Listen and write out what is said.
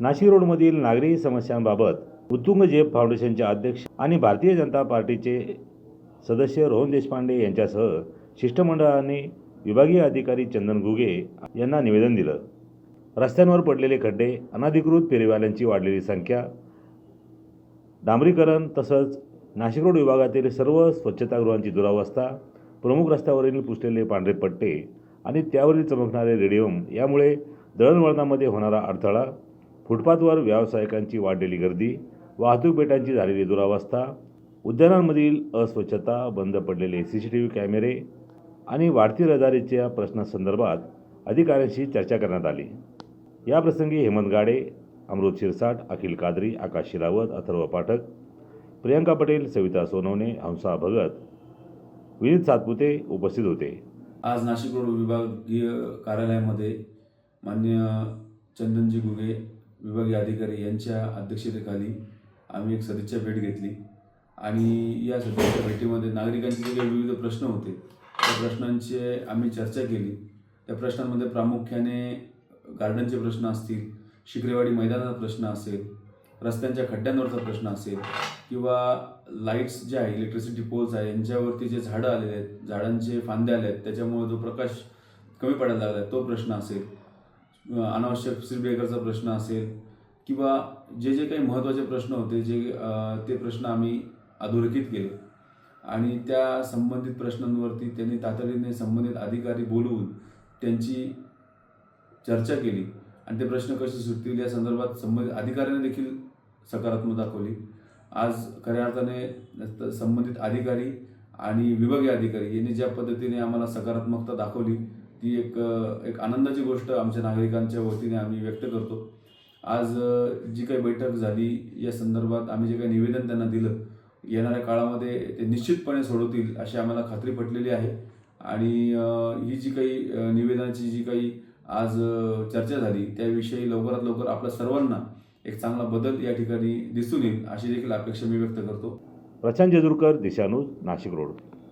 नाशिक रोडमधील नागरी समस्यांबाबत उत्तुंग जेब फाउंडेशनचे अध्यक्ष आणि भारतीय जनता पार्टीचे सदस्य रोहन देशपांडे यांच्यासह शिष्टमंडळाने विभागीय अधिकारी चंदन घुगे यांना निवेदन दिलं. रस्त्यांवर पडलेले खड्डे अनधिकृत फेरीवाल्यांची वाढलेली संख्या डांबरीकरण तसंच नाशिक रोड विभागातील सर्व स्वच्छतागृहांची दुरावस्था प्रमुख रस्त्यावरील पुसलेले पांढरे पट्टे आणि त्यावरील चमकणारे रेडियम यामुळे दळणवळणामध्ये होणारा अडथळा फुटपाथवर व्यावसायिकांची वाढलेली गर्दी वाहतूक पेटांची झालेली दुरावस्था उद्यानांमधील अस्वच्छता बंद पडलेले सी सी टी व्ही कॅमेरे आणि वाढती रहदारीच्या प्रश्नासंदर्भात अधिकाऱ्यांशी चर्चा करण्यात आली. याप्रसंगी हेमंत गाडे अमृत शिरसाट अखिल कादरी आकाश शिरावत अथर्व पाठक प्रियंका पटेल सविता सोनवणे हंसा भगत विनीत सातपुते उपस्थित होते. आज नाशिक रोड विभागीय कार्यालयामध्ये मान्य चंदनजी गुगे विभागीय अधिकारी यांच्या अध्यक्षतेखाली आम्ही एक सदिच्छा भेट घेतली. आणि या सदिच्छा भेटीमध्ये नागरिकांचे जे काही विविध प्रश्न होते त्या प्रश्नांची आम्ही चर्चा केली. त्या प्रश्नांमध्ये प्रामुख्याने गार्डनचे प्रश्न असतील शिकरेवाडी मैदानाचा प्रश्न असेल रस्त्यांच्या खड्ड्यांवरचा प्रश्न असेल किंवा लाईट्स जे आहे इलेक्ट्रिसिटी पोल्स आहे यांच्यावरती जे झाडं आलेले आहेत झाडांचे फांदे आले आहेत त्याच्यामुळे जो प्रकाश कमी पडायला लागला आहे तो प्रश्न असेल. अनावश्यक स्पीड प्रश्न असेल किंवा जे जे काही महत्त्वाचे प्रश्न होते जे ते प्रश्न आम्ही अधोरेखित केले. आणि त्या संबंधित प्रश्नांवरती त्यांनी तातडीने संबंधित अधिकारी बोलवून त्यांची चर्चा केली आणि ते प्रश्न कसे सुटतील या संदर्भात संबंधित अधिकाऱ्यांनी देखील सकारात्मक दाखवली. आज खऱ्या अर्थाने संबंधित अधिकारी आणि विभागीय अधिकारी यांनी ज्या पद्धतीने आम्हाला सकारात्मकता दाखवली ती एक एक आनंदाची गोष्ट आमच्या नागरिकांच्या वतीने आम्ही व्यक्त करतो. आज जी काही बैठक झाली या संदर्भात आम्ही जे काही निवेदन त्यांना दिलं येणाऱ्या काळामध्ये ते निश्चितपणे सोडवतील अशी आम्हाला खात्री पटलेली आहे. आणि ही जी काही निवेदनाची जी काही आज चर्चा झाली त्याविषयी लवकरात लवकर आपल्या सर्वांना एक चांगला बदल या ठिकाणी दिसून येईल अशी देखील अपेक्षा मी व्यक्त करतो. प्रशांत जेजुरकर दिशानूज नाशिक रोड.